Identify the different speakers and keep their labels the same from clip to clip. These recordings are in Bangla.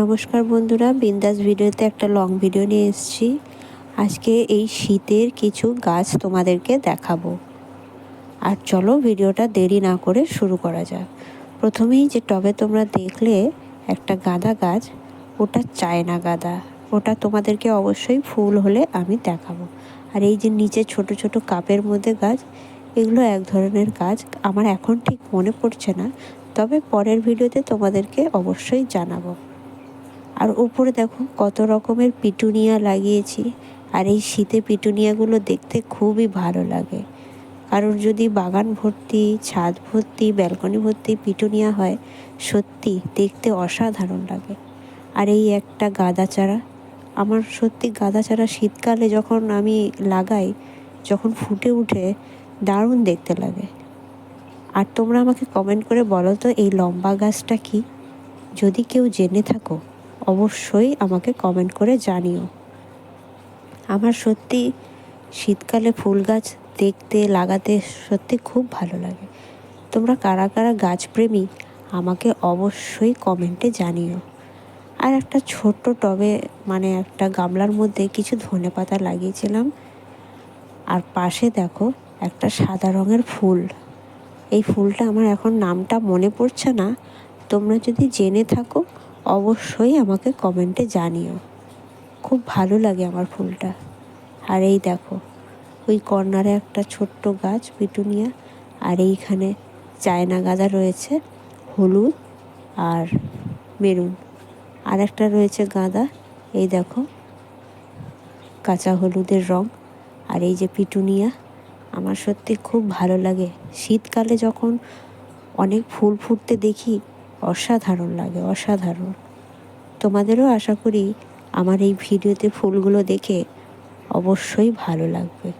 Speaker 1: নমস্কার বন্ধুরা, বিন্দাস ভিডিওতে একটা লং ভিডিও নিয়ে এসেছি। আজকে এই শীতের কিছু গাছ তোমাদেরকে দেখাবো। আর চলো ভিডিওটা দেরি না করে শুরু করা যাক। প্রথমেই যে টবে তোমরা দেখলে একটা গাঁদা গাছ, ওটা চায়না গাঁদা। ওটা তোমাদেরকে অবশ্যই ফুল হলে আমি দেখাবো। আর এই যে নিচে ছোট ছোট কাপের মধ্যে গাছ, এগুলো এক ধরনের গাছ। আমার এখন ঠিক মনে পড়ছে না, তবে পরের ভিডিওতে তোমাদেরকে অবশ্যই জানাব। আর উপরে দেখো কত রকমের পিটুনিয়া লাগিয়েছি। আর এই শীতে পিটুনিয়াগুলো দেখতে খুবই ভালো লাগে। কারণ যদি বাগান ভর্তি, ছাদ ভর্তি, ব্যালকনি ভর্তি পিটুনিয়া হয়, সত্যি দেখতে অসাধারণ লাগে। আর এই একটা গাঁদা চারা, আমার সত্যি গাঁদা চারা শীতকালে যখন আমি লাগাই, যখন ফুটে উঠে, দারুণ দেখতে লাগে। আর তোমরা আমাকে কমেন্ট করে বলো তো, এই লম্বা গাছটা কি? যদি কেউ জেনে থাকো। অবশ্যই আমাকে কমেন্ট করে জানিও। আমার সত্যি শীতকালে ফুল গাছ দেখতে, লাগাতে সত্যি খুব ভালো লাগে। তোমরা কারা কারা গাছপ্রেমী, আমাকে অবশ্যই কমেন্টে জানিও। আর একটা ছোট্ট টবে মানে একটা গামলার মধ্যে কিছু ধনে পাতা লাগিয়েছিলাম। আর পাশে দেখো একটা সাদা রঙের ফুল। এই ফুলটা আমার এখন নামটা মনে পড়ছে না। তোমরা যদি জেনে থাকো অবশ্যই আমাকে কমেন্টে জানিও। খুব ভালো লাগে আমার ফুলটা। আর এই দেখো, ওই কর্নারে একটা ছোট্ট গাছ পিটুনিয়া, আর এইখানে চায়না গাঁদা রয়েছে, হলুদ আর মেরুন। আর একটা রয়েছে গাঁদা, এই দেখো, কাঁচা হলুদের রং। আর এই যে পিটুনিয়া, আমার সত্যি খুব ভালো লাগে। শীতকালে যখন অনেক ফুল ফুটতে দেখি অসাধারণ লাগে, অসাধারণ। তোমাদেরও আশা করি আমার এই ভিডিওতে ফুলগুলো দেখে অবশ্যই ভালো লাগবে।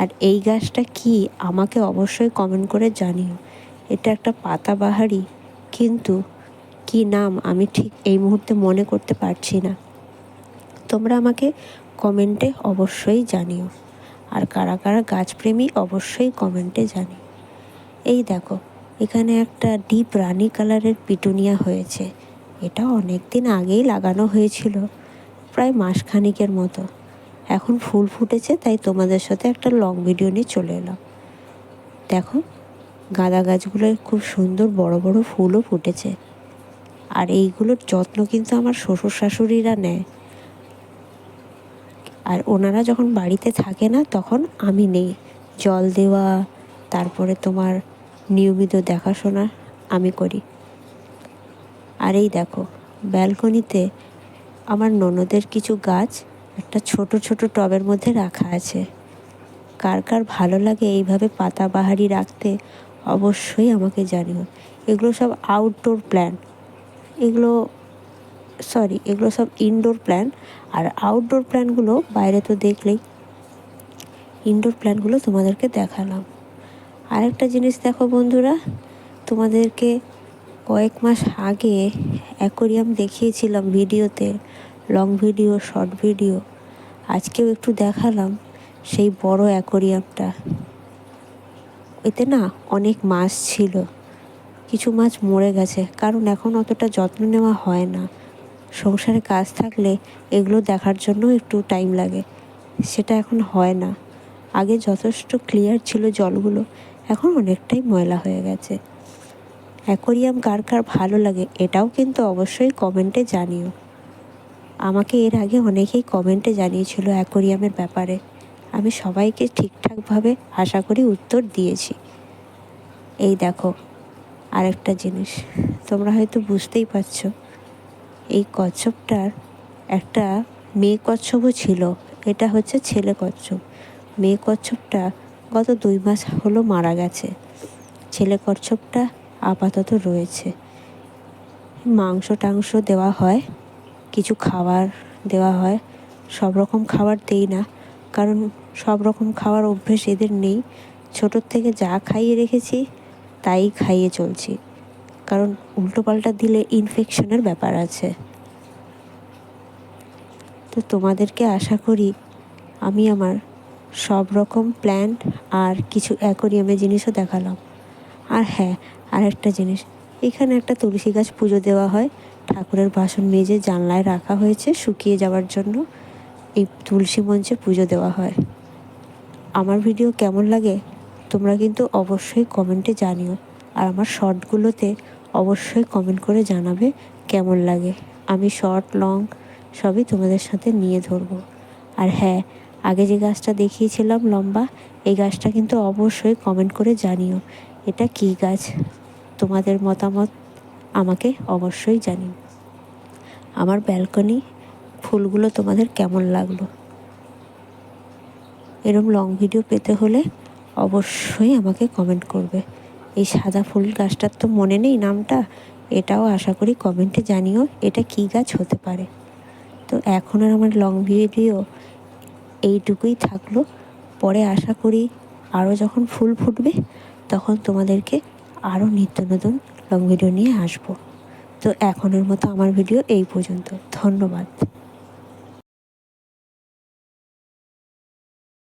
Speaker 1: আর এই গাছটা কি আমাকে অবশ্যই কমেন্ট করে জানিও। এটা একটা পাতাবাহারি, কিন্তু কি নাম আমি ঠিক এই মুহূর্তে মনে করতে পারছি না। তোমরা আমাকে কমেন্টে অবশ্যই জানিও। আর কারা কারা গাছপ্রেমী অবশ্যই কমেন্টে জানি এই দেখো এখানে একটা ডিপ রানি কালারের পিটুনিয়া হয়েছে। এটা অনেক দিন আগেই লাগানো হয়েছিল, প্রায় মাসখানিকের মতো। এখন ফুল ফুটেছে, তাই তোমাদের সাথে একটা লং ভিডিও নিয়ে চলে এলাম। দেখো, গাঁদা গাছগুলোয় খুব সুন্দর বড় বড় ফুলও ফুটেছে। আর এইগুলোর যত্ন কিন্তু আমার শ্বশুর শাশুড়িরা নেয়। আর ওনারা যখন বাড়িতে থাকে না, তখন আমি নেই। জল দেওয়া, তারপরে তোমার নিয়মিত দেখাশোনা আমি করি। আর এই দেখো, ব্যালকনিতে আমার ননদের কিছু গাছ একটা ছোট ছোট টবের মধ্যে রাখা আছে। কার কার ভালো লাগে এইভাবে পাতা বাহারি রাখতে অবশ্যই আমাকে জানিও। এগুলো সব আউটডোর প্ল্যান এগুলো সরি এগুলো সব ইনডোর প্ল্যান আর আউটডোর প্ল্যানগুলো বাইরে তো দেখলেই ইনডোর প্ল্যানগুলো তোমাদেরকে দেখালাম। আরেকটা জিনিস দেখো বন্ধুরা, তোমাদেরকে কয়েক মাস আগে অ্যাকোরিয়াম দেখিয়েছিলাম ভিডিওতে লং ভিডিও শর্ট ভিডিও আজকেও একটু দেখালাম সেই বড় অ্যাকোরিয়ামটা। এতে না অনেক মাছ ছিল, কিছু মাছ মরে গেছে, কারণ এখন অতটা যত্ন নেওয়া হয় না। সংসারে কাজ থাকলে এগুলো দেখার জন্য একটু টাইম লাগে, সেটা এখন হয় না। আগে যথেষ্ট ক্লিয়ার ছিল জলগুলো এখন অনেকটাই ময়লা হয়ে গেছে। অ্যাকোরিয়াম কার কার ভালো লাগে এটাও কিন্তু অবশ্যই কমেন্টে জানিও। আমাকে এর আগে অনেকেই কমেন্টে জানিয়েছিল অ্যাকোরিয়ামের ব্যাপারে। আমি সবাইকে ঠিকঠাকভাবে আশা করি উত্তর দিয়েছি। এই দেখো, আরেকটা জিনিস, তোমরা হয়তো বুঝতেই পারছ, এই কচ্ছপটার একটা মেয়ে কচ্ছপও ছিল, এটা হচ্ছে ছেলে কচ্ছপ। মেয়ে কচ্ছপটা গত দুই মাস হলো মারা গেছে। ছেলে কচ্ছপটা আপাতত রয়েছে। মাংস টাংস দেওয়া হয়, কিছু খাবার দেওয়া হয়। সব রকম খাবার দেই না, কারণ সব রকম খাবার অভ্যেস এদের নেই। ছোটোর থেকে যা খাইয়ে রেখেছি, তাই খাইয়ে চলছি। কারণ উল্টোপাল্টা দিলে ইনফেকশনের ব্যাপার আছে। তো তোমাদেরকে আশা করি, আমি আমার সব রকম প্ল্যান্ট আর কিছু অ্যাকোরিয়ামের জিনিসও দেখালাম। আর হ্যাঁ আর একটা জিনিস, এখানে একটা তুলসী গাছ পুজো দেওয়া হয়। ঠাকুরের বাসন মেজে জানলায় রাখা হয়েছে শুকিয়ে যাওয়ার জন্য। এই তুলসী মঞ্চে পুজো দেওয়া হয়। আমার ভিডিও কেমন লাগে তোমরা কিন্তু অবশ্যই কমেন্টে জানিও। আর আমার শর্টগুলোতে অবশ্যই কমেন্ট করে জানাবে কেমন লাগে। আমি শর্ট লং সবই তোমাদের সাথে নিয়ে ধরবো। আর হ্যাঁ আগে যে গাছটা দেখিয়েছিলাম লম্বা, এই গাছটা কিন্তু অবশ্যই কমেন্ট করে জানিও। এটা কী গাছ? তোমাদের মতামত আমাকে অবশ্যই জানিও। আমার ব্যালকনি ফুলগুলো তোমাদের কেমন লাগল? এরম লং ভিডিও পেতে হলে অবশ্যই আমাকে কমেন্ট করবে। এই সাদা ফুল গাছটার তো মনে নেই নামটা, এটাও আশা করি কমেন্টে জানিও, এটা কী গাছ হতে পারে। তো এখন আর আমার লং ভিডিও এইটুকুই থাকল। পরে আশা করি আরও যখন ফুল ফুটবে, তখন তোমাদেরকে আরও নিত্য নতুন লং ভিডিও নিয়ে আসব। তো এখনের মতো আমার ভিডিও এই পর্যন্ত। ধন্যবাদ।